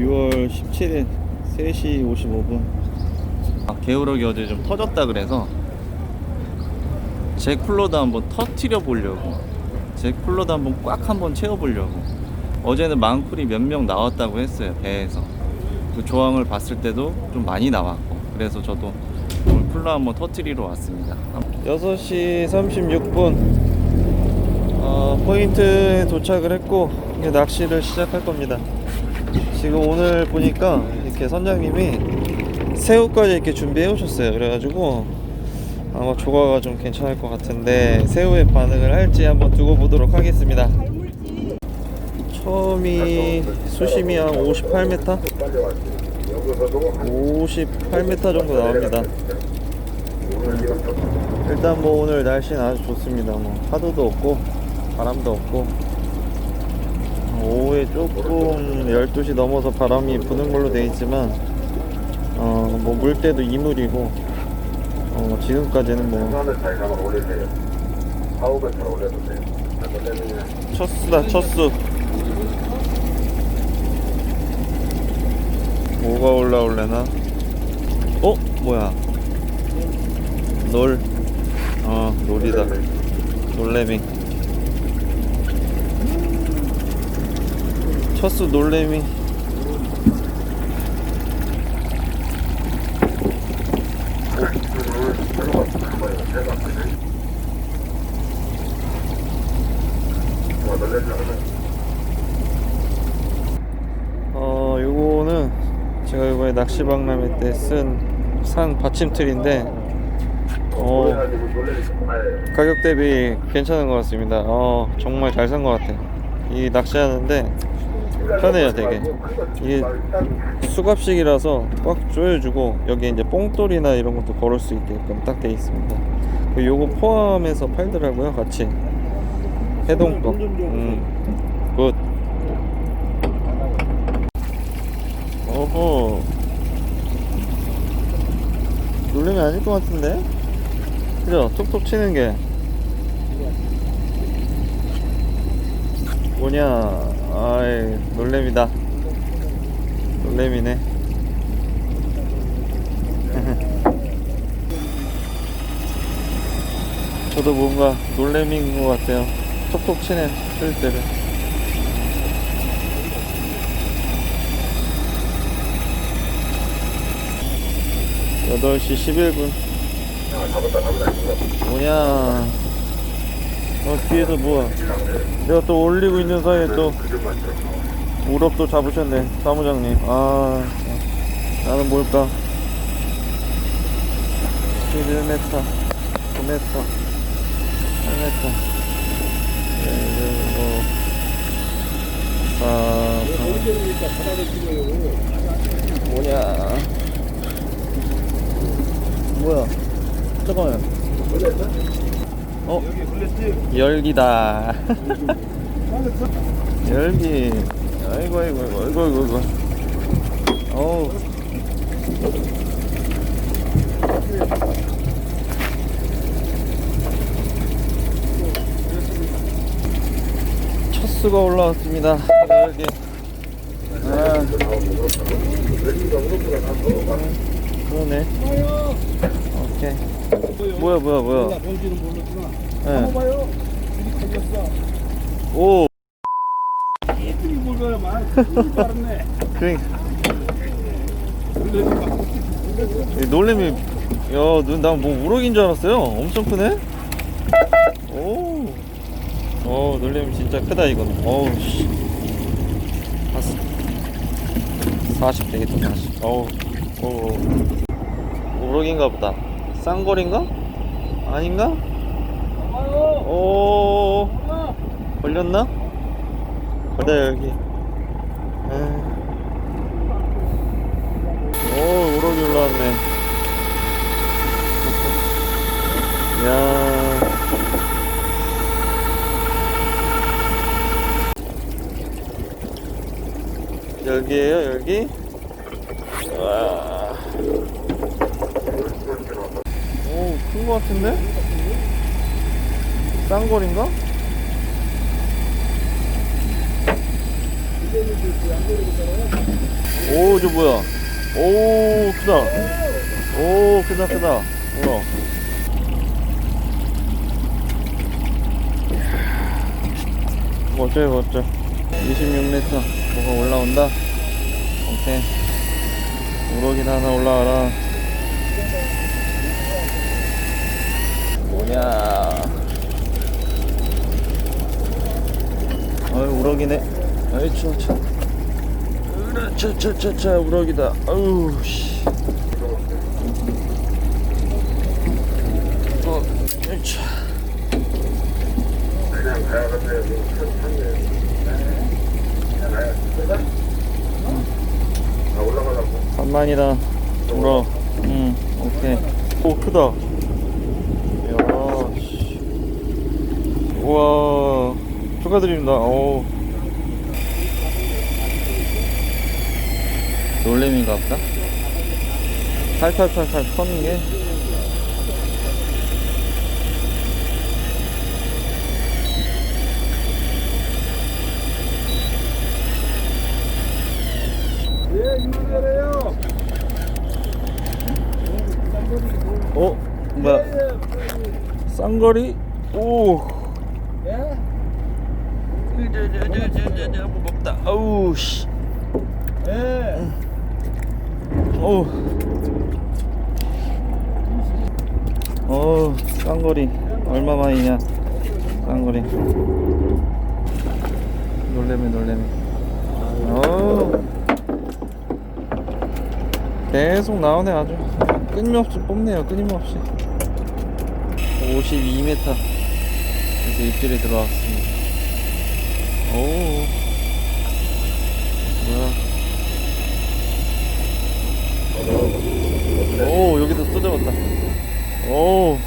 6월 17일 3시 55분. 아, 게으르기 어제 좀 터졌다 그래서 제 쿨러도 한번 터트려 보려고. 제 쿨러도 한번 꽉 한번 채워 보려고. 어제는 망쿨이 몇 명 나왔다고 했어요 배에서. 그 조항을 봤을 때도 좀 많이 나왔고. 그래서 저도 오늘 쿨러 한번 터트리러 왔습니다. 6시 36분. 어, 포인트에 도착을 했고 이제 낚시를 시작할 겁니다 지금 오늘 보니까 이렇게 선장님이 새우까지 이렇게 준비해 오셨어요. 그래가지고 아마 조과가 좀 괜찮을 것 같은데 새우의 반응을 할지 한번 두고 보도록 하겠습니다. 처음이 수심이 한 58m? 58m 정도 나옵니다. 일단 뭐 오늘 날씨는 아주 좋습니다. 뭐 파도도 없고 바람도 없고 오후에 조금 12시 넘어서 바람이 부는 걸로 돼 있지만 어 뭐 물때도 이물이고 어 지금까지는 뭐 하늘 잘 잡아 올리세요. 4, 500원 올려도 돼요. 그러면 첫수다 첫수 뭐가 올라올래나? 어? 뭐야 놀 어, 놀이다 놀래미 첫수 놀래미 어, 요거는 제가 이번에 낚시 박람회 때 쓴 산 받침틀인데 어, 가격 대비 괜찮은 것 같습니다. 어, 정말 잘 산 것 같아요. 이 낚시하는데 편해요, 되게. 이게 수갑식이라서 꽉 조여주고 여기 이제 뽕돌이나 이런 것도 걸을 수 있게끔 딱 돼 있습니다. 그 요거 포함해서 팔더라고요, 같이. 해동법. 음, 굿. 어허. 놀림이 아닐 것 같은데? 그죠? 톡톡 치는 게. 뭐냐? 아이, 놀래미다. 놀래미네. 저도 뭔가 놀래미인 것 같아요. 톡톡 치네, 칠 때를. 여덟 시 11분. 뭐냐. 어, 뒤에서 뭐야. 내가 또 올리고 있는 사이에 또 우럭도 잡으셨네, 사무장님. 아, 참. 나는 뭘까? 11m, 9m, 8m. 그리고 4, 뭐냐. 뭐야? 잠깐만. 어? 열기다. 열기. 아이고, 아이고, 아이고, 아이고, 아이고. 어우. 첫 수가 올라왔습니다. 열기. 아. 그러네. 오케이. 뭐야 뭐야 뭐야. 뭔지는 모르겠구나. 예. 한번 봐요. 걸렸어. 오. 빠르네. 그러니까 이 놀래미 야난뭐 우럭인 줄 알았어요. 엄청 크네. 오. 어 놀래미 진짜 크다 이거는. 어우 씨. 한40 되겠다 40. 어우. 오. 우럭인가 보다. 쌍거리인가? 아닌가? 오. 걸렸나? 걸려 여기. 에이. 오, 우럭이 올라왔네. 야. 여기에요, 여기? 와. 오, 큰 거 같은데? 쌍골인가? 오, 저 뭐야? 오, 크다. 오, 크다, 크다. 우와. 멋져요, 멋져. 26m. 뭐가 올라온다. 오케이. 우럭이나 하나 올라와라. 뭐냐. 아유, 우럭이네. 아이, 추워, 추워. 차차차차 우럭이다. 아유 씨. 어, 으차. 그냥 가야겠어요. 천천히. 그냥 가야 돼. 아, 올라가려고. 산만이다. 우럭. 응, 오케이. 오 크다. 야. 씨. 우와. 축하드립니다. 오. 놀래미인가 보다. 탈탈탈탈 터는 게. 어? 뭐야? 쌍거리? 오. 예? 저저저저저저 무겁다. 아우 씨. 예. 어우. 어우, 쌍거리. 얼마 만이냐. 쌍거리. 놀래미, 놀래미. 어우. 계속 나오네, 아주. 끊임없이 뽑네요, 끊임없이. 52m. 이렇게 입질이 들어왔습니다. 오우. 뭐야. 오 여기도 또 잡았다 오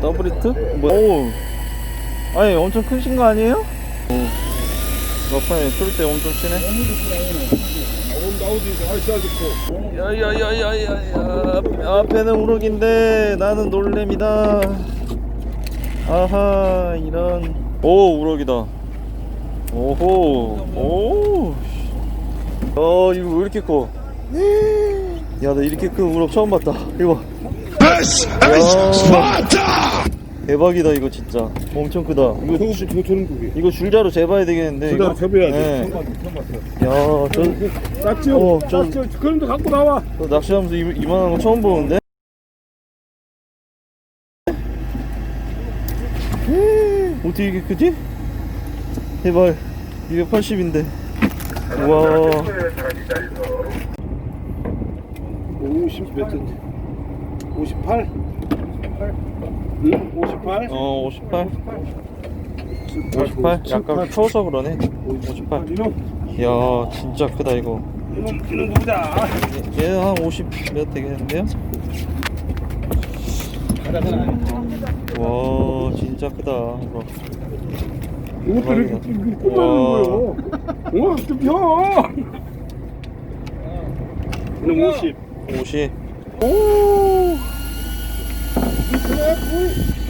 더블 히트? 뭐야 오 아니 엄청 크신 거 아니에요? 오 러프에 풀때 엄청 치네. 야야야야야야 앞에는 우럭인데 나는 놀래미다 아하 이런 오 우럭이다 오호 오 어, 이거 왜 이렇게 커? 야, 나 이렇게 큰 우럭 처음 봤다. 이거. 야, 대박이다, 이거 진짜. 엄청 크다. 이거, 저, 줄- 저, 저는 그게. 이거 줄자로 재봐야 되겠는데. 줄자로 이거? 재봐야 돼. 네. 야, 저, 짝지요? 어, 저- 짝지요? 그럼도 갖고 나와. 저 낚시하면서 이, 이만한 거 처음 보는데? 어떻게 이게 크지? 대박. 280인데. 우와. 50몇 cm? 58? 58? 응? 58? 어, 58. 58? 약간 추워서 그러네. 58. 이놈, 이야, 진짜 크다, 이거. 이놈, 누구다? 얘는 한50 몇 되겠는데요? 와, 진짜 크다. 이거. 이것도 이렇게. 꼬마는 와. 거요. 와, 좀 펴! 이놈 50. 50. 오!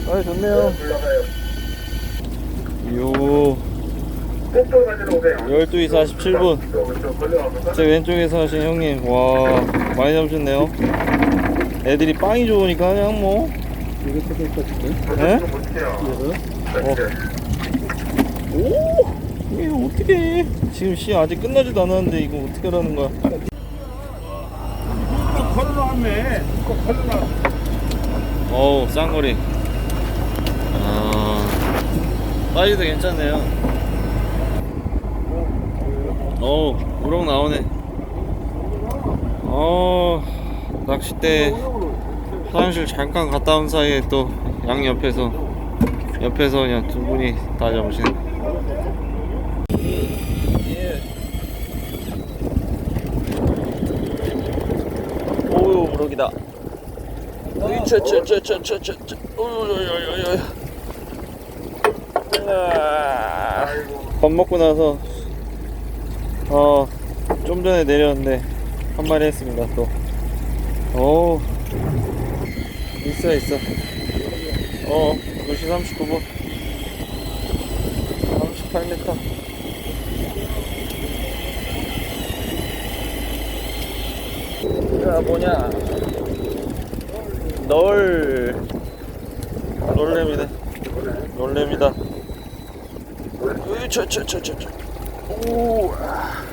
아, 좋네요. 요, 꼭또 가지러 오세요. 12시 47분. 저, 저 걸려가면서. 제 왼쪽에서 하신 형님, 와, 많이 잡으셨네요. 애들이 빵이 좋으니까 그냥 뭐, 이거 찾을 것 같은데? 네? 어. 오! 이게 어떻게 해? 지금 시 아직 끝나지도 않았는데 이거 어떻게 하라는 거야? 좀 걸어놨네. 꼭 걸어놔. 어우, 쌍거리. 아, 사이즈도 괜찮네요. 어우, 우럭 나오네. 어, 낚싯대 화장실 잠깐 갔다 온 사이에 또 양 옆에서 옆에서 그냥 두 분이 다 잡으시네. 오유 우럭이다. 으차차차차차차. 오유유유유. 밥 먹고 나서 어 좀 전에 내렸는데 한 마리 했습니다 또. 오 있어 있어. 어 2시 39분 38m 야 뭐냐? 널 놀래미네. 놀래미다. 으차차차차차 오 아.